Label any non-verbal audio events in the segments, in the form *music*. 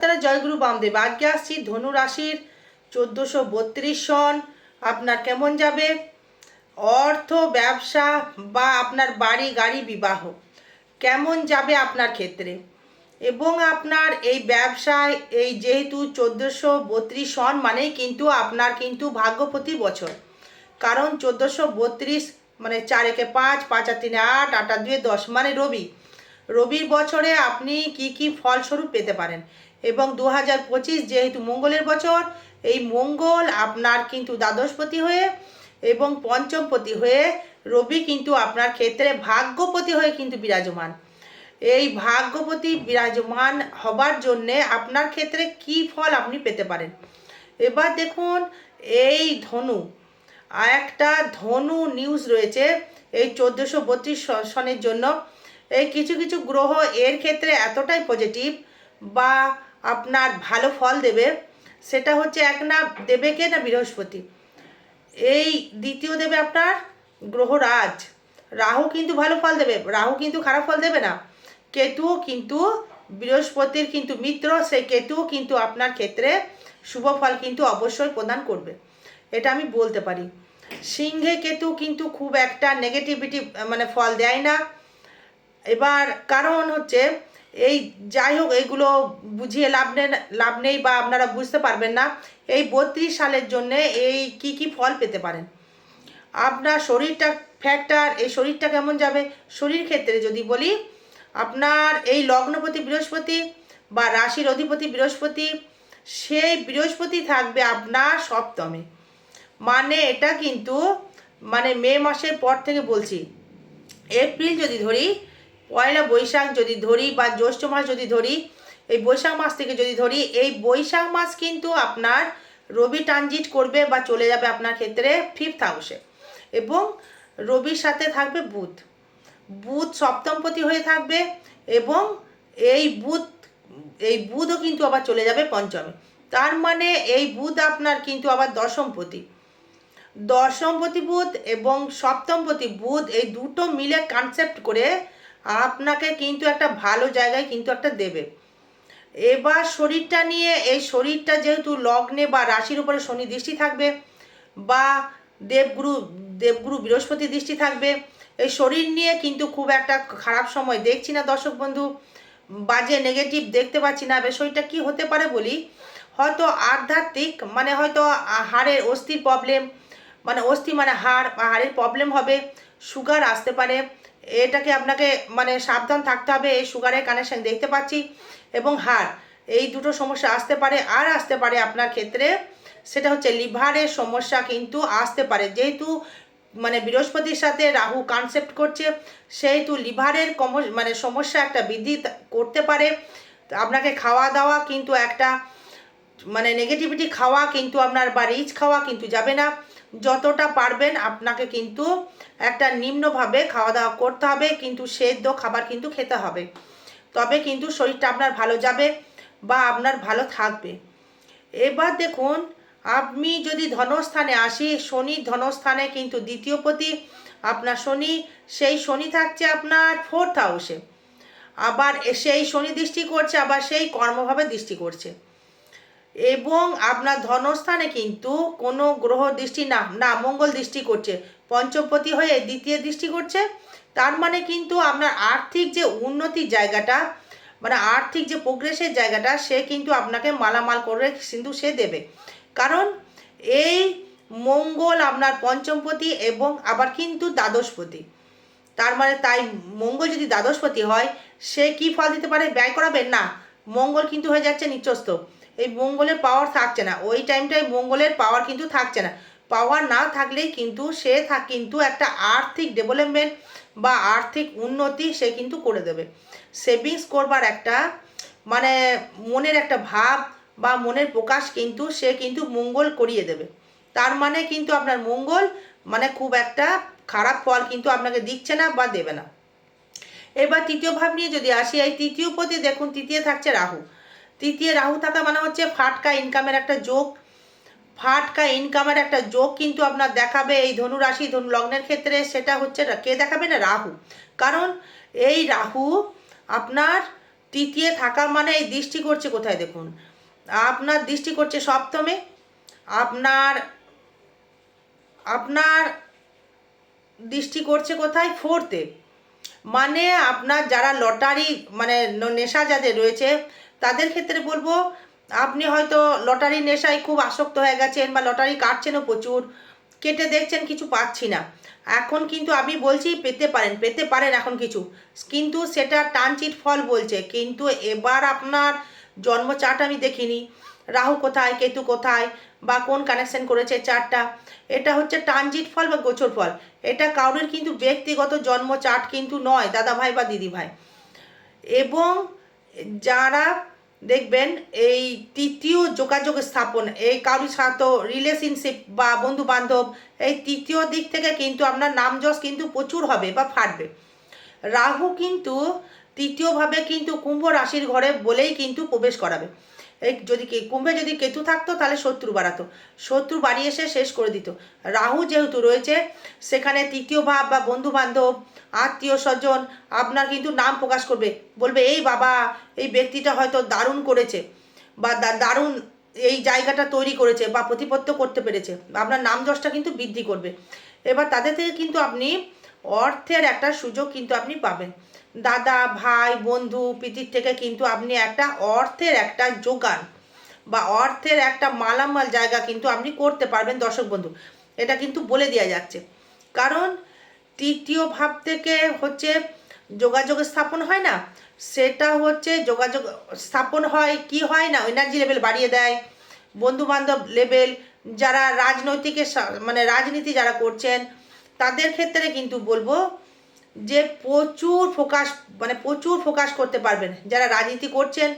তারা জয়গুরু বামদেব, আজকে আসছি ধনু রাশির চোদ্দোশো বত্রিশ সন। আপনার কেমন যাবে? অর্থ, ব্যবসা বা আপনার বাড়ি, গাড়ি, বিবাহ, কেমন যাবে আপনার ক্ষেত্রে? এবং আপনার এই ব্যবসায় এই যেহেতু চোদ্দোশো বত্রিশ সন, মানেই কিন্তু আপনার কিন্তু ভাগ্যপতি বছর। কারণ চোদ্দোশো বত্রিশ মানে চার একে পাঁচ পাঁচ আর তিনে আট আট আর দুয়ে দশ মানে রবি। রবির বছরে আপনি কি কি ফলস্বরূপ পেতে পারেন? এবং দু হাজার পঁচিশ যেহেতু মঙ্গলের বছর, এই মঙ্গল আপনার কিন্তু দ্বাদশপতি হয়ে এবং পঞ্চমপতি হয়ে রবি কিন্তু আপনার ক্ষেত্রে ভাগ্যপতি হয়ে কিন্তু বিরাজমান। এই ভাগ্যপতি বিরাজমান হবার জন্যে আপনার ক্ষেত্রে কি ফল আপনি পেতে পারেন? এবার দেখুন, এই ধনু একটা ধনু নিউজ রয়েছে এই চোদ্দোশো বত্রিশ সনের জন্য। এই কিছু কিছু গ্রহ এর ক্ষেত্রে এতটাই পজিটিভ বা আপনার ভালো ফল দেবে, সেটা হচ্ছে এক না দেবে কে না বৃহস্পতি। এই দ্বিতীয় দেবে আপনার গ্রহরাজ রাহু কিন্তু ভালো ফল দেবে, রাহু কিন্তু খারাপ ফল দেবে না। কেতুও কিন্তু বৃহস্পতির কিন্তু মিত্র, সেই কেতুও কিন্তু আপনার ক্ষেত্রে শুভ ফল কিন্তু অবশ্যই প্রদান করবে। এটা আমি বলতে পারি। সিংহে কেতু কিন্তু খুব একটা নেগেটিভিটি মানে ফল দেয় না। এবার কারণ হচ্ছে, এই যাই হোক, এইগুলো বুঝিয়ে লাভ নেই লাভ নেই বা আপনারা বুঝতে পারবেন না, এই বত্রিশ সালের জন্যে এই কি কি ফল পেতে পারেন। আপনার শরীরটা ফ্যাক্টর এই শরীরটা কেমন যাবে? শরীর ক্ষেত্রে যদি বলি, আপনার এই লগ্নপতি বৃহস্পতি বা রাশির অধিপতি বৃহস্পতি, সেই বৃহস্পতি থাকবে আপনার সপ্তমে। মানে এটা কিন্তু মানে মে মাসের পর থেকে বলছি, এপ্রিল যদি ধরি পয়লা বৈশাখ যদি ধরি বা জ্যৈষ্ঠ মাস যদি ধরি, এই বৈশাখ মাস থেকে যদি ধরি, এই বৈশাখ মাস কিন্তু আপনার রবি ট্রানজিট করবে বা চলে যাবে আপনার ক্ষেত্রে ফিফথ হাউসে এবং রবির সাথে থাকবে বুধ। বুধ সপ্তমপতি হয়ে থাকবে এবং এই বুধ, এই বুধও কিন্তু আবার চলে যাবে পঞ্চমে। তার মানে এই বুধ আপনার কিন্তু আবার দশমপতি। দশমপতি বুধ এবং সপ্তমপতি বুধ এই দুটো মিলে কনসেপ্ট করে আপনাকে কিন্তু একটা ভালো জায়গায় কিন্তু একটা দেবে। এবার শরীরটা নিয়ে, এই শরীরটা যেহেতু লগ্নে বা রাশির উপরে শনি দৃষ্টি থাকবে বা দেবগুরু দেবগুরু বৃহস্পতি দৃষ্টি থাকবে, এই শরীর নিয়ে কিন্তু খুব একটা খারাপ সময় দেখছি না দর্শক বন্ধু। বাজে নেগেটিভ দেখতে পাচ্ছি না বিষয়টা কি হতে পারে বলি? হয়তো আধ্যাত্মিক মানে হয়তো হাড়ের অস্থির প্রবলেম মানে অস্থি মানে হাড়, হাড়ের প্রবলেম হবে সুগার আসতে পারে। এটাকে আপনাকে মানে সাবধান থাকতে হবে, এই সুগারের কানেকশন দেখতে পাচ্ছি এবং হাড়। এই দুটো সমস্যা আসতে পারে, আর আসতে পারে আপনার ক্ষেত্রে, সেটা হচ্ছে লিভারের সমস্যা কিন্তু আসতে পারে। যেহেতু মানে বৃহস্পতির সাথে রাহু কনসেপ্ট করছে, সেহেতু লিভারের কম মানে সমস্যা একটা বৃদ্ধি করতে পারে। আপনাকে খাওয়া দাওয়া কিন্তু একটা মানে নেগেটিভিটি খাওয়া কিন্তু আপনার বা রিচ খাওয়া কিন্তু যাবে না। যতটা পারবেন আপনাকে কিন্তু একটা নিম্নভাবে খাওয়া দাওয়া করতে হবে, কিন্তু সেদ্ধ খাবার কিন্তু খেতে হবে। তবে কিন্তু শরীরটা আপনার ভালো যাবে বা আপনার ভালো থাকবে। এবার দেখুন, আপনি যদি ধনস্থানে আসি, শনি ধনস্থানে কিন্তু দ্বিতীয় পতি, আপনার শনি, সেই শনি থাকছে আপনার ফোর্থ হাউসে আবার সেই শনি দৃষ্টি করছে, আবার সেই কর্মভাবে দৃষ্টি করছে। এবং আপনার ধনস্থানে কিন্তু কোনো গ্রহ দৃষ্টি না না, মঙ্গল দৃষ্টি করছে। পঞ্চমপতি হয়ে দ্বিতীয় দৃষ্টি করছে। তার মানে কিন্তু আপনার আর্থিক যে উন্নতির জায়গাটা মানে আর্থিক যে প্রোগ্রেসের জায়গাটা, সে কিন্তু আপনাকে মালামাল করে কিন্তু সে দেবে। কারণ এই মঙ্গল আপনার পঞ্চমপতি এবং আবার কিন্তু দ্বাদশপতি। তার মানে তাই মঙ্গল যদি দ্বাদশপতি হয়, সে কি ফল দিতে পারে? ব্যয় করাবেন? না। মঙ্গল কিন্তু হয়ে যাচ্ছে নিচস্ত এই মঙ্গলের পাওয়ার থাকছে না। ওই টাইমটায় মঙ্গলের পাওয়ার কিন্তু থাকছে না। পাওয়ার না থাকলেই কিন্তু সে থাক কিন্তু একটা আর্থিক ডেভেলপমেন্ট বা আর্থিক উন্নতি সে কিন্তু করে দেবে। সেভিংস করবার একটা মানে মনের একটা ভাব বা মনের প্রকাশ কিন্তু সে কিন্তু মঙ্গল করিয়ে দেবে। তার মানে কিন্তু আপনার মঙ্গল মানে খুব একটা খারাপ ফল কিন্তু আপনাকে দিচ্ছে না বা দেবে না। এবার তৃতীয় ভাব নিয়ে যদি আসি, এই তৃতীয় পতি দেখুন, তৃতীয় থাকছে রাহু। তৃতীয় রাহু থাকা মানে হচ্ছে ফাটকা ইনকামের একটা যোগ। ফাটকা ইনকামের একটা যোগ কিন্তু আপনার দেখাবে এই ধনু রাশি, ধনু লগ্নের ক্ষেত্রে। সেটা হচ্ছে কে দেখাবে না? রাহু। কারণ এই রাহু আপনার তৃতীয় থাকা মানে এই দৃষ্টি করছে কোথায় দেখুন? আপনার দৃষ্টি করছে সপ্তমে। আপনার আপনার দৃষ্টি করছে কোথায়? ফোর্থে। মানে আপনার যারা লটারি মানে নেশা যাদের রয়েছে তাদের ক্ষেত্রে বলব, আপনি হয়তো লটারি নেশায় খুব আসক্ত হয়ে গেছেন বা লটারি কাটছেনও প্রচুর, কেটে দেখছেন কিছু পাচ্ছি না। এখন কিন্তু আমি বলছি পেতে পারেন পেতে পারেন এখন কিছু। কিন্তু সেটা টানচিট ফল বলছে, কিন্তু এবার আপনার জন্ম আমি দেখিনি। রাহু কোথায়, কেতু কোথায়, বা কোন কানেকশন করেছে চারটা এটা হচ্ছে ট্রানজিট ফল বা গোচর ফল। এটা কারোর কিন্তু ব্যক্তিগত জন্ম চার্ট কিন্তু নয় দাদা ভাই বা দিদি ভাই এবং যারা দেখবেন, এই তৃতীয় যোগাযোগ স্থাপন, এই কারুর সাথে রিলেশনশিপ বা বন্ধু বান্ধব এই তৃতীয় দিক থেকে কিন্তু আপনার নাম যশ কিন্তু প্রচুর হবে বা ফাটবে। রাহু কিন্তু তৃতীয়ভাবে কিন্তু কুম্ভ রাশির ঘরে বলেই কিন্তু প্রবেশ করাবে। এই যদি কুম্ভে যদি কেতু থাকতো, তাহলে শত্রু বাড়াতো। শত্রু বাড়িয়ে এসে শেষ করে দিত। রাহু যেহেতু রয়েছে, সেখানে তৃতীয় ভাব বা বন্ধু বান্ধব আত্মীয় স্বজন, আপনার কিন্তু নাম প্রকাশ করবে। বলবে, এই বাবা, এই ব্যক্তিটা হয়তো দারুণ করেছে বা দারুণ এই জায়গাটা তৈরি করেছে বা প্রতিপত্ত করতে পেরেছে। আপনার নাম যশটা কিন্তু বৃদ্ধি করবে। এবার তাদের থেকে কিন্তু আপনি অর্থের একটা সুযোগ কিন্তু আপনি পাবেন। দাদা, ভাই, বন্ধু, প্রীতির থেকে কিন্তু আপনি একটা অর্থের একটা যোগান বা অর্থের একটা মালামাল জায়গা কিন্তু আপনি করতে পারবেন, দর্শক বন্ধু। এটা কিন্তু বলে দেওয়া যাচ্ছে। কারণ তৃতীয় ভাব থেকে হচ্ছে যোগাযোগ স্থাপন হয় না, সেটা হচ্ছে যোগাযোগ স্থাপন হয়, কি হয় না এনার্জি লেভেল বাড়িয়ে দেয়। বন্ধু বান্ধব লেভেল যারা রাজনৈতিকের মানে রাজনীতি যারা করছেন, তাদের ক্ষেত্রে কিন্তু বলব যে প্রচুর ফোকাস মানে প্রচুর ফোকাস করতে পারবেন। যারা রাজনীতি করছেন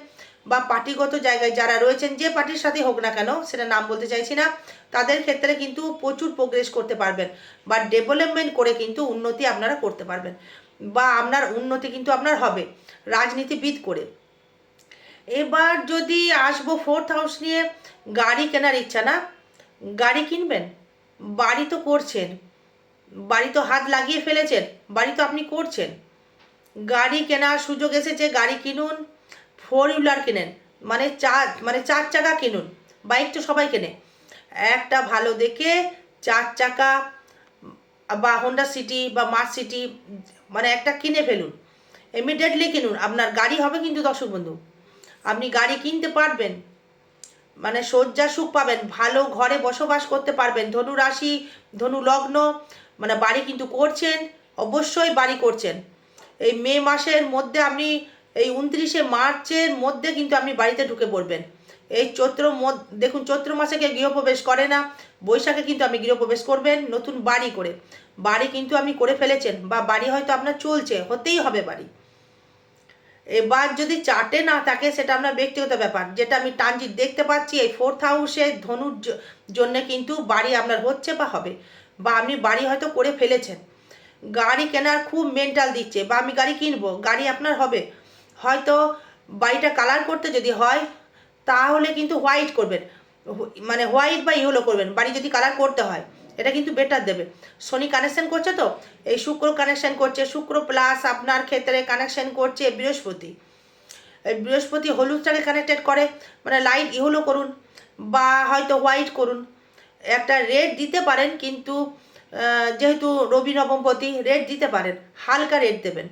বা পার্টিগত জায়গায় যারা রয়েছেন, যে পার্টির সাথে হোক না কেন, সেটা নাম বলতে চাইছি না, তাদের ক্ষেত্রে কিন্তু প্রচুর প্রোগ্রেস করতে পারবেন বা ডেভেলপমেন্ট করে কিন্তু উন্নতি আপনারা করতে পারবেন বা আপনার উন্নতি কিন্তু আপনার হবে, রাজনীতিবিদ করে। এবার যদি আসব ফোর্থ হাউস নিয়ে, গাড়ি কেনার ইচ্ছা না, গাড়ি কিনবেন? বাড়ি তো করছেন। বাড়ি তো হাত লাগিয়ে ফেলেছেন, বাড়ি তো আপনি করছেন। গাড়ি কেনার সুযোগ এসেছে, গাড়ি কিনুন ফোর হুইলার কিনেন মানে চার মানে চার চাকা কিনুন বাইক তো সবাই কেনে। একটা ভালো দেখে চার চাকা বা হোন্ডা সিটি বা মার্স সিটি মানে একটা কিনে ফেলুন। ইমিডিয়েটলি কিনুন, আপনার গাড়ি হবে কিন্তু দর্শক বন্ধু। আপনি গাড়ি কিনতে পারবেন মানে শয্যা সুখ পাবেন, ভালো ঘরে বসবাস করতে পারবেন, ধনু রাশি, ধনু লগ্ন মানে বাড়ি কিন্তু করছেন, অবশ্যই বাড়ি করছেন। এই মে মাসের মধ্যে আপনি, এই উনত্রিশে মার্চের মধ্যে কিন্তু আপনি বাড়িতে ঢুকে পড়বেন। এই চৈত্র দেখুন চৈত্র মাসে কেউ গৃহপ্রবেশ করে না, বৈশাখে কিন্তু আপনি গৃহপ্রবেশ করবেন নতুন বাড়ি করে। বাড়ি কিন্তু আপনি করে ফেলেছেন বা বাড়ি হয়তো আপনার চলছে, হতেই হবে বাড়ি। এবার যদি চার্টে না থাকে, সেটা আপনার ব্যক্তিগত ব্যাপার। যেটা আমি ট্রানজিট দেখতে পাচ্ছি, এই ফোর্থ হাউসে ধনুর জন্য কিন্তু বাড়ি আপনার হচ্ছে বা হবে। বা আপনি বাড়ি হয়তো করে ফেলেছেন। গাড়ি কেনার খুব মেন্টাল দিচ্ছে বা আমি গাড়ি কিনবো, গাড়ি আপনার হবে। হয়তো বাড়িটা কালার করতে যদি হয়, তাহলে কিন্তু হোয়াইট করবেন। মানে হোয়াইট বা ইয়েলো করবেন, বাড়ি যদি কালার করতে হয়, এটা কিন্তু বেটার দেবে। শনি কানেকশন করছে তো? এই শুক্র কানেকশন করছে, শুক্র প্লাস আপনার ক্ষেত্রে কানেকশন করছে বৃহস্পতি। এই বৃহস্পতি হলুদটাকে কানেক্টেড করে মানে লাইট ইহলো করুন, বা হয়তো হোয়াইট করুন। একটা রেড দিতে পারেন, কিন্তু যেহেতু রবি নবমপতি রেড দিতে পারেন, হালকা রেড দেবেন।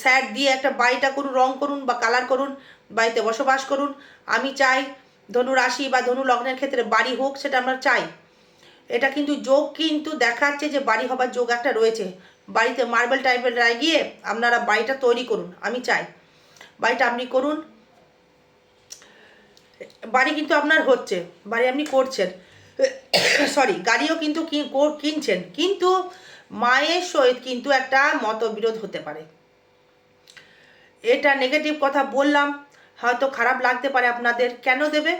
স্যার দিয়ে একটা বাড়িটা করুন, রং করুন বা কালার করুন বাড়িতে বসবাস করুন। আমি চাই ধনু রাশি বা ধনু লগ্নের ক্ষেত্রে বাড়ি হোক, সেটা আমরা চাই। এটা কিন্তু যোগ কিন্তু দেখাচ্ছে যে বাড়ি হবার যোগ একটা রয়েছে। বাড়িতে মার্বেল টাইপের লাগিয়ে আপনারা বাড়িটা তৈরি করুন, আমি চাই। বাড়িটা আপনি করুন। বাড়ি কিন্তু আপনার হচ্ছে, বাড়ি আপনি করছেন। সরি গাড়িও কিন্তু কিনছেন। কিন্তু মায়ের সহিত কিন্তু একটা মতবিরোধ হতে পারে। এটা নেগেটিভ কথা বললাম। হয়তো খারাপ লাগতে পারে আপনাদের। কেন দেবে?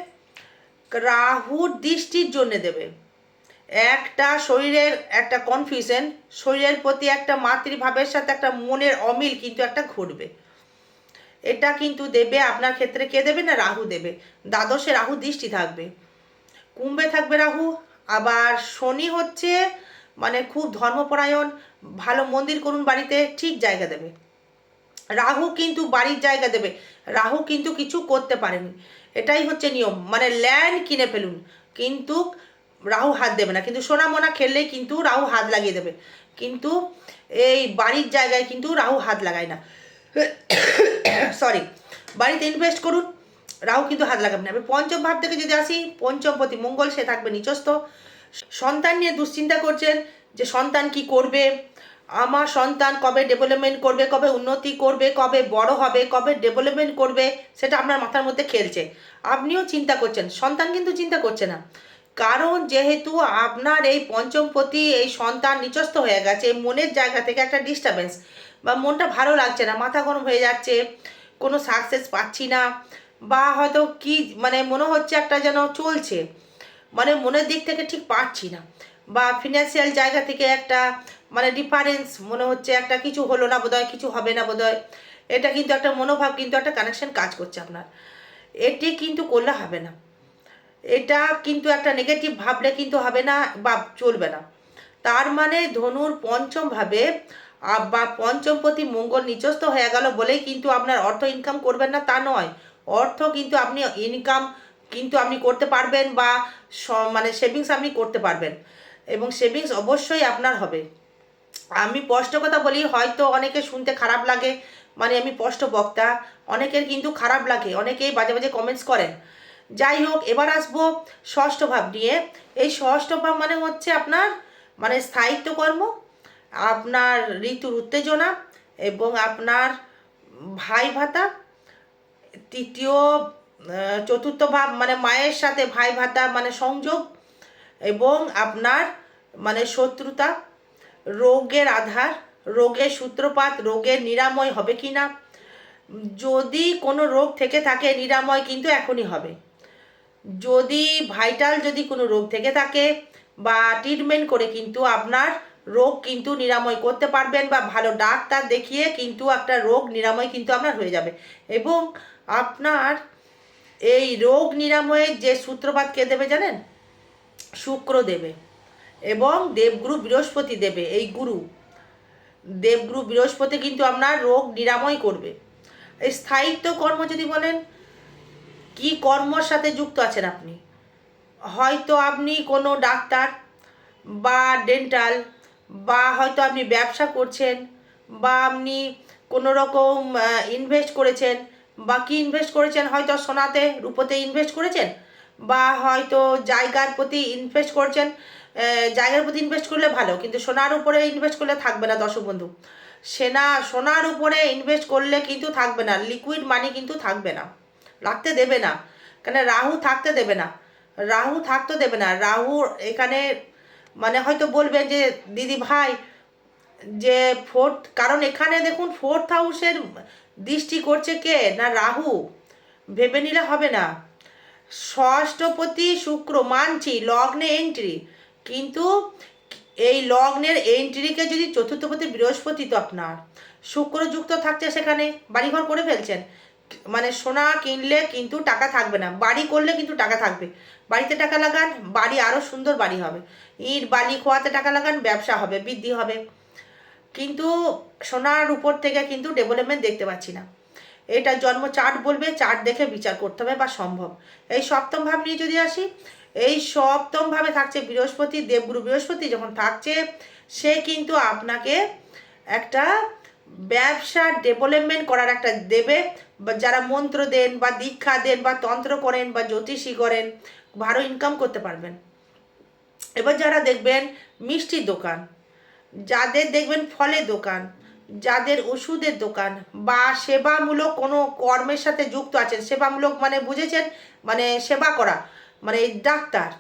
রাহুর দৃষ্টির জন্য দেবে। একটা শরীরের একটা কনফিউশন শরীরের প্রতি একটা মাতৃভাবের সাথে একটা মনের অমিল কিন্তু একটা ঘটবে। এটা কিন্তু দেবে, আপনার ক্ষেত্রে কে দেবে না রাহু দেবে। দ্বাদশে রাহু দৃষ্টি থাকবে। কুম্ভে থাকবে রাহু, আবার শনি হচ্ছে মানে খুব ধর্মপরায়ণ, ভালো মন্দির করুন বাড়িতে, ঠিক জায়গা দেবে। রাহু কিন্তু বাড়ির জায়গা দেবে, রাহু কিন্তু কিছু করতে পারেনি। এটাই হচ্ছে নিয়ম মানে ল্যান্ড কিনে ফেলুন, কিন্তু রাহু হাত দেবে না, কিন্তু সোনা মোনা খেললেই কিন্তু রাহু হাত লাগিয়ে দেবে। কিন্তু এই বাড়ির জায়গায় কিন্তু রাহু হাত লাগায় না। *coughs* সরি বাড়িতে ইনভেস্ট করুন রাহু কিন্তু হাত লাগাবে না। পঞ্চম ভাব থেকে যদি আসি পঞ্চমপতি মঙ্গল, সে থাকবে নিচস্থ। সন্তান নিয়ে দুশ্চিন্তা করছেন যে সন্তান কি করবে? আমার সন্তান কবে ডেভেলপমেন্ট করবে, কবে উন্নতি করবে, কবে বড় হবে, কবে ডেভেলপমেন্ট করবে, সেটা আপনার মাথার মধ্যে খেলছে। আপনিও চিন্তা করছেন, সন্তান কিন্তু চিন্তা করছে না। কারণ যেহেতু আপনার এই পঞ্চম প্রতি এই সন্তান নিচস্থ হয়ে গেছে, মনের জায়গা থেকে একটা ডিস্টারবেন্স বা মনটা ভালো লাগছে না, মাথা গরম হয়ে যাচ্ছে, কোনো সাকসেস পাচ্ছি না বা হয়তো কি মানে মনে হচ্ছে একটা যেন চলছে। মানে মনের দিক থেকে ঠিক পারছি না। বা ফিনান্সিয়াল জায়গা থেকে একটা মানে ডিফারেন্স মনে হচ্ছে একটা কিছু হলো না বোধহয়, কিছু হবে না বোধহয়। এটা কিন্তু একটা মনোভাব, কিন্তু একটা কানেকশন কাজ করছে আপনার। এটি কিন্তু করলে হবে না। এটা কিন্তু একটা নেগেটিভ ভাবলে কিন্তু হবে না বা চলবে না। তার মানে ধনুর পঞ্চম ভাবে, আ- বা পঞ্চমপতি মঙ্গল নিচস্থ হয়ে গেল বলেই কিন্তু আপনার অর্থ ইনকাম করবেন না তা নয়। অর্থ কিন্তু আপনি ইনকাম কিন্তু আপনি করতে পারবেন বা মানে সেভিংস আপনি করতে পারবেন। এবং সেভিংস অবশ্যই আপনার হবে। আমি স্পষ্ট কথা বলি, হয়তো অনেকে শুনতে খারাপ লাগে মানে আমি স্পষ্ট বক্তা, অনেকের কিন্তু খারাপ লাগে, অনেকেই বাজে বাজে কমেন্টস করেন। যাই হোক, এবার আসব ষষ্ঠ ভাব নিয়ে। এই ষষ্ঠ ভাব মানে হচ্ছে আপনার মানে স্থায়িত্ব কর্ম, আপনার ঋতুর উত্তেজনা এবং আপনার ভাই ভাতা তৃতীয় চতুর্থ ভাব মানে মায়ের সাথে ভাই ভাতা মানে সংযোগ এবং আপনার মানে শত্রুতা, রোগের আধার, রোগের সূত্রপাত, রোগের নিরাময় হবে কি না? যদি কোনো রোগ থেকে থাকে, নিরাময় কিন্তু এখনই হবে। যদি ভাইটাল যদি কোনো রোগ থেকে থাকে বা ট্রিটমেন্ট করে কিন্তু আপনার রোগ কিন্তু নিরাময় করতে পারবেন বা ভালো ডাক্তার দেখিয়ে কিন্তু একটা রোগ নিরাময় কিন্তু আপনার হয়ে যাবে। এবং এই রোগ নিরাময়ের যে সূত্রপাত কে দেবে জানেন? শুক্র দেবে। এবং দেবগুরু বৃহস্পতি দেবে, এই গুরু। দেবগুরু বৃহস্পতি কিন্তু আপনার রোগ নিরাময় করবে। এই স্থায়িত্ব কর্ম যদি বলেন, কি কর্মর সাথে যুক্ত আছেন আপনি? হয়তো আপনি কোনো ডাক্তার বা ডেন্টাল, বা হয়তো আপনি ব্যবসা করছেন, বা আপনি কোনো রকম ইনভেস্ট করেছেন বা কি ইনভেস্ট করেছেন? হয়তো সোনাতে, রূপোতে ইনভেস্ট করেছেন? বা হয়তো জায়গার প্রতি ইনভেস্ট করছেন? জায়গার প্রতি ইনভেস্ট করলে ভালো, কিন্তু সোনার উপরে ইনভেস্ট করলে থাকবে না দর্শক বন্ধু। সেনা, সোনার উপরে ইনভেস্ট করলে কিন্তু থাকবে না লিকুইড মানি কিন্তু থাকবে না। রাখতে দেবে না। কেন রাহু থাকতে দেবে না। রাহু থাকতে দেবে না। রাহু এখানে মানে হয়তো বলবেন যে, দিদি ভাই, যে ফোর্থ কারণ এখানে দেখুন ফোর্থ হাউসের দৃষ্টি করছে কে? না রাহু? ভেবে নিলে হবে না। ষষ্ঠপতি শুক্র মানছি, লগ্নে এন্ট্রি কিন্তু এই লগ্নের এন্ট্রিকে যদি চতুর্থপতি বৃহস্পতি তো আপনার। শুক্র যুক্ত থাকছে সেখানে, বাড়িঘর করে ফেলছেন। মানে সোনা কিনলে কিন্তু টাকা থাকবে না, বাড়ি করলে কিন্তু টাকা থাকবে। বাড়িতে টাকা লাগান, বাড়ি আরও সুন্দর বাড়ি হবে। ইট, বালি, খোয়াতে টাকা লাগান, ব্যবসা হবে, বৃদ্ধি হবে। কিন্তু সোনার উপর থেকে কিন্তু ডেভেলপমেন্ট দেখতে পাচ্ছি না। এটা জন্ম চার্ট বলবে চার্ট দেখে বিচার করতে হবে বা সম্ভব। এই সপ্তম ভাব নিয়ে যদি আসি, এই সপ্তম ভাবে থাকছে বৃহস্পতি, দেবগুরু বৃহস্পতি যখন থাকছে, সে কিন্তু আপনাকে একটা ব্যবসা ডেভেলপমেন্ট করার একটা দেবে। যারা মন্ত্র দেন বা দীক্ষা দেন বা তন্ত্র করেন বা জ্যোতিষী করেন, ভালো ইনকাম করতে পারবেন। এবার যারা দেখবেন মিষ্টির দোকান যাদের দেখবেন ফলের দোকান, যাদের ওষুধের দোকান বা সেবামূলক কোনো কর্মের সাথে যুক্ত আছেন, সেবামূলক মানে বুঝেছেন? মানে সেবা করা মানে ডাক্তার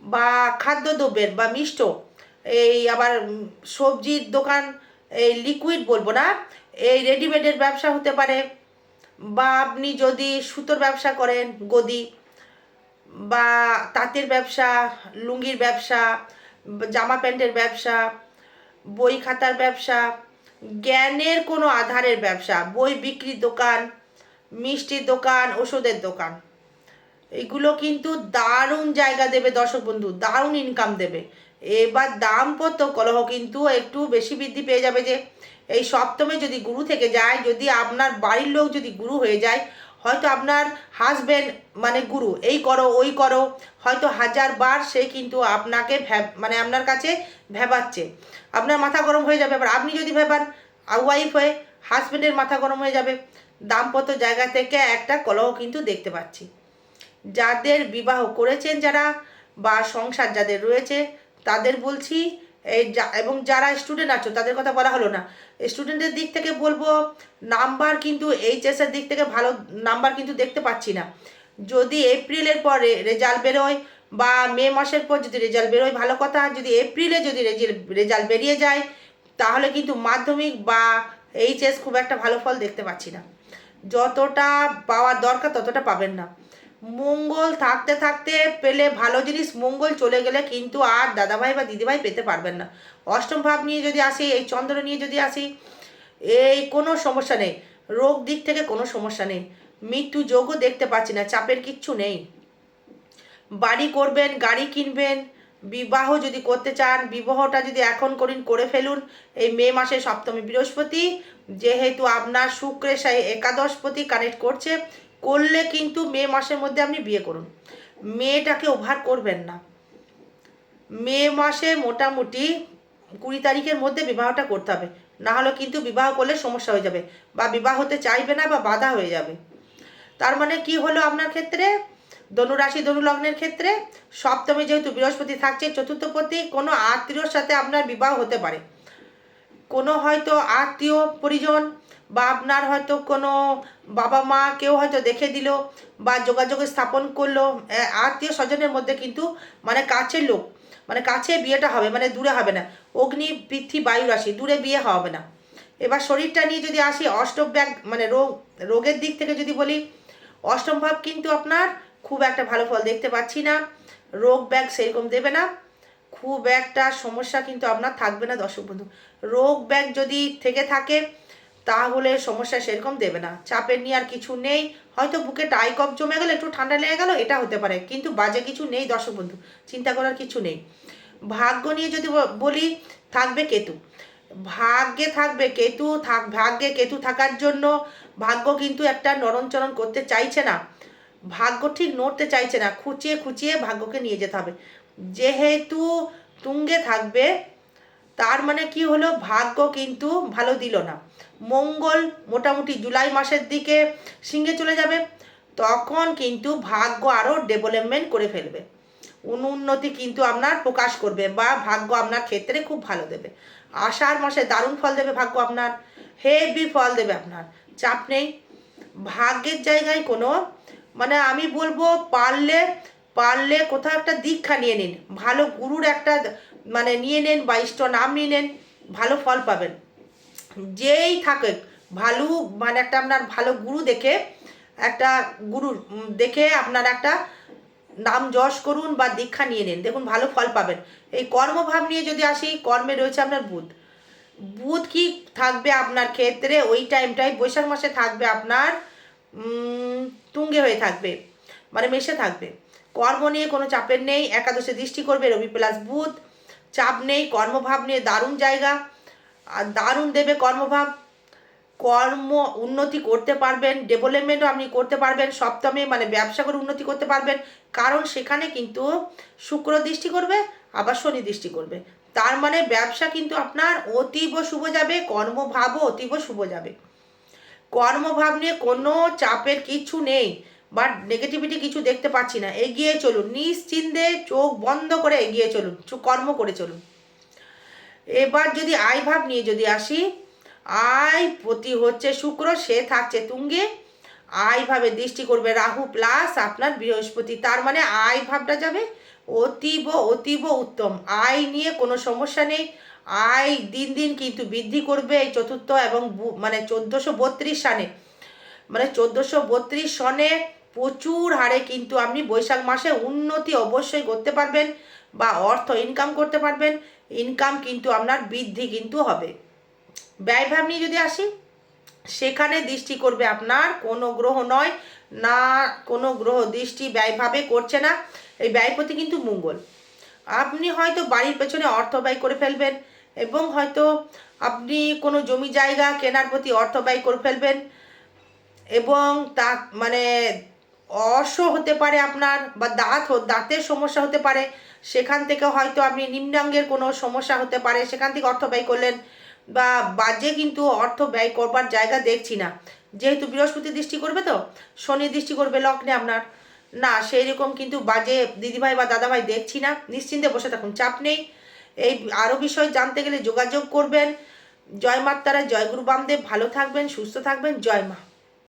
বা খাদ্যদ্রব্যের বা মিষ্ট, এই আবার সবজির দোকান, এই লিকুইড বলব না, এই রেডিমেডের ব্যবসা হতে পারে বা আপনি যদি সুতোর ব্যবসা করেন, গদি বা তাঁতের ব্যবসা, লুঙ্গির ব্যবসা, জামা প্যান্টের ব্যবসা বই খাতার ব্যবসা, জ্ঞানের কোনো আধারের ব্যবসা, বই বিক্রির দোকান, মিষ্টির দোকান, ওষুধের দোকান। এগুলো কিন্তু দারুণ জায়গা দেবে দর্শক বন্ধু, দারুণ ইনকাম দেবে। এবার দাম্পত্য কলহ কিন্তু একটু বেশি বৃদ্ধি পেয়ে যাবে যে, এই সপ্তমে যদি গুরু থেকে যায়, যদি আপনার বাড়ির লোক যদি গুরু হয়ে যায় হয়তো আপনার হাজবেন্ড মানে গুরু, এই করো, ওই করো, হয়তো হাজার বার সে কিন্তু আপনাকে মানে আপনার কাছে ভেবাচ্ছে আপনার মাথা গরম হয়ে যাবে, এবার আপনি যদি ভেবান ওয়াইফ হয়ে হাজবেন্ডের মাথা গরম হয়ে যাবে, দাম্পত্য জায়গা থেকে একটা কলহ কিন্তু দেখতে পাচ্ছি। যাদের বিবাহ করেছেন যারা বা সংসার যাদের রয়েছে, তাদের বলছি এই এবং যারা স্টুডেন্ট আছো, তাদের কথা বলা হলো না। স্টুডেন্টের দিক থেকে বলব নাম্বার কিন্তু এইচএসের দিক থেকে ভালো নাম্বার কিন্তু দেখতে পাচ্ছি না। যদি এপ্রিলের পরে রেজাল্ট বেরোয়, বা মে মাসের পর যদি রেজাল্ট বেরোয়, ভালো কথা, যদি এপ্রিলে যদি রেজাল্ট বেরিয়ে যায়, তাহলে কিন্তু মাধ্যমিক বা এইচএস খুব একটা ভালো ফল দেখতে পাচ্ছি না। যতটা পাওয়ার দরকার, ততটা পাবেন না। মঙ্গল থাকতে থাকতে পেলে ভালো জিনিস, মঙ্গল চলে গেলে কিন্তু আর দাদাভাই বা দিদিভাই পেতে পারবেন না। অষ্টম ভাব নিয়ে যদি আসি, এই চন্দ্র নিয়ে যদি আসি, এই কোনো সমস্যা নেই। রোগ দিক থেকে কোনো সমস্যা নেই। মৃত্যু যোগও দেখতে পাচ্ছি না, চাপের কিচ্ছু নেই। বাড়ি করবেন, গাড়ি কিনবেন, বিবাহ যদি করতে চান, বিবাহটা যদি এখন করিন, করে ফেলুন। এই মে মাসে সপ্তমী বৃহস্পতি, যেহেতু আপনার শুক্রের সাথে একাদশপতি কানেক্ট করছে করলে কিন্তু মে মাসের মধ্যে আপনি বিয়ে করুন। মেয়েটাকে ওভার করবেন না। মে মাসে মোটামুটি কুড়ি তারিখের মধ্যে বিবাহটা করতে হবে। না হলে কিন্তু বিবাহ করলে সমস্যা হয়ে যাবে বা বিবাহ হতে চাইবে না বা বাধা হয়ে যাবে। তার মানে কি হলো আপনার ক্ষেত্রে? ধনুরাশি, ধনুলগ্নের ক্ষেত্রে সপ্তমে যেহেতু বৃহস্পতি থাকছে, চতুর্থপতি কোনো আত্মীয়র সাথে আপনার বিবাহ হতে পারে। কোনো হয়তো আত্মীয় পরিজন বা আপনার হয়তো কোনো বাবা মা কেউ হয়তো দেখে দিল বা যোগাযোগ স্থাপন করল আত্মীয় স্বজনের মধ্যে কিন্তু মানে কাছের লোক মানে কাছে বিয়েটা হবে মানে দূরে হবে না। অগ্নি, পৃথ্বী, বায়ু রাশি, দূরে বিয়ে হবে না। এবার শরীরটা নিয়ে যদি আসি, অষ্টম ব্যাগ মানে রোগ, রোগের দিক থেকে যদি বলি, অষ্টম ভাব কিন্তু আপনার খুব একটা ভালো ফল দেখতে পাচ্ছি না। রোগ ব্যাগ সেরকম দেবে না। খুব একটা সমস্যা কিন্তু আপনার থাকবে না, দর্শক বন্ধু। রোগ ব্যাগ যদি থেকে থাকে, তাহলে সমস্যা সেরকম দেবে না। চাপের নিয়ে আর কিছু নেই। হয়তো বুকে টাই কপ জমে গেল, একটু ঠান্ডা লেগে গেল, এটা হতে পারে। কিন্তু বাজে কিছু নেই, দর্শক বন্ধু। চিন্তা করার কিছু নেই। ভাগ্য নিয়ে যদি বলি, থাকবে কেতু। ভাগ্যে থাকবে কেতু, থাক ভাগ্যে কেতু থাকার জন্য ভাগ্য কিন্তু একটা নরণচরণ করতে চাইছে না। ভাগ্য ঠিক নড়তে চাইছে না। খুঁচিয়ে খুঁচিয়ে ভাগ্যকে নিয়ে যেতে হবে। যেহেতু তুঙ্গে থাকবে, তার মানে কি হলো? ভাগ্য কিন্তু ভালো দিল না। মঙ্গল মোটামুটি জুলাই মাসের দিকে সিংহে চলে যাবে, তখন কিন্তু ভাগ্য আরও ডেভেলপমেন্ট করে ফেলবে। উন্নতি কিন্তু আপনার প্রকাশ করবে বা ভাগ্য আপনার ক্ষেত্রে খুব ভালো দেবে। আষাঢ় মাসে দারুণ ফল দেবে ভাগ্য আপনার হেভি ফল দেবে আপনার। চাপ নেই। ভাগ্যের জায়গায় কোনো মানে আমি বলব পারলে পারলে কোথাও একটা দীক্ষা নিয়ে নিন। ভালো গুরুর একটা মানে নিয়ে নেন বা ইষ্ট নাম নিয়ে নেন, ভালো ফল পাবেন। যেই থাকে ভালো মানে একটা আপনার ভালো গুরু দেখে, একটা গুরু দেখে আপনার একটা নাম যশ করুন বা দীক্ষা নিয়ে নিন। দেখুন, ভালো ফল পাবেন। এই কর্মভাব নিয়ে যদি আসি, কর্মে রয়েছে আপনার বুধ। বুধ কি থাকবে আপনার ক্ষেত্রে? ওই টাইমটাই বৈশাখ মাসে থাকবে আপনার তুঙ্গে হয়ে থাকবে মানে মেশে থাকবে। কর্ম নিয়ে কোনো চাপের নেই, একাদশে দৃষ্টি করবে রবি প্লাস বুধ, চাপ নেই, কর্মভাব নিয়ে দারুণ জায়গা, আর দারুণ দেবে কর্মভাব। কর্ম উন্নতি করতে পারবেন ডেভেলপমেন্টও আপনি করতে পারবেন, সপ্তমে মানে ব্যবসা করে উন্নতি করতে পারবেন, কারণ সেখানে কিন্তু শুক্র দৃষ্টি করবে, আবার শনি দৃষ্টি করবে। তার মানে ব্যবসা কিন্তু আপনার অতীব শুভ যাবে, কর্মভাবও অতীব শুভ যাবে। কর্মভাব নিয়ে কোনো চাপের কিছু নেই। বা নেগেটিভিটি কিছু দেখতে পাচ্ছি না। এগিয়ে চলুন। নিশ্চিন্তে চোখ বন্ধ করে এগিয়ে চলুন। কর্ম করে চলুন। এবার যদি আয় ভাব নিয়ে যদি আসি, আয় প্রতি হচ্ছে শুক্র, সে থাকছে তুঙ্গে। আয় ভাবে দৃষ্টি করবে রাহু প্লাস আপনার বৃহস্পতি। তার মানে আয় ভাবটা যাবে অতীব অতীব উত্তম। আয় নিয়ে কোনো সমস্যা নেই। আয় দিন দিন কিন্তু বৃদ্ধি করবে এই চতুর্থ এবং মানে চোদ্দোশো বত্রিশ সালে। মানে চোদ্দোশো বত্রিশ সনে প্রচুর হারে কিন্তু আপনি বৈশাখ মাসে উন্নতি অবশ্যই করতে পারবেন বা অর্থ ইনকাম করতে পারবেন ইনকাম কিন্তু আপনার বৃদ্ধি কিন্তু হবে। ব্যয়ভাব নিয়ে যদি আসি, সেখানে দৃষ্টি করবে আপনার কোনো গ্রহ নয়, না কোনো গ্রহ দৃষ্টি ব্যয়ভাবে করছে না, এই ব্যয়পতি কিন্তু মঙ্গল। আপনি হয়তো বাড়ির পেছনে অর্থ ব্যয় করে ফেলবেন এবং হয়তো আপনি কোনো জমি জায়গা কেনার প্রতি অর্থ ব্যয় করে ফেলবেন এবং তা মানে অর্শ হতে পারে আপনার বা দাঁত দাঁতের সমস্যা হতে পারে। সেখান থেকে হয়তো আপনি নিম্নাঙ্গের কোনো সমস্যা হতে পারে। সেখান থেকে অর্থ ব্যয় করলেন বা বাজে কিন্তু অর্থ ব্যয় করবার জায়গা দেখছি না। যেহেতু বৃহস্পতি দৃষ্টি করবে তো, শনি দৃষ্টি করবে লগ্নে আপনার। না সেই রকম কিন্তু বাজে দিদিভাই বা দাদাভাই দেখছি না। নিশ্চিন্তে বসে থাকুন, চাপ নেই। এই আরও বিষয় জানতে গেলে যোগাযোগ করবেন। জয় মাতারা, জয় বামদেব। ভালো থাকবেন, সুস্থ থাকবেন। জয় মা।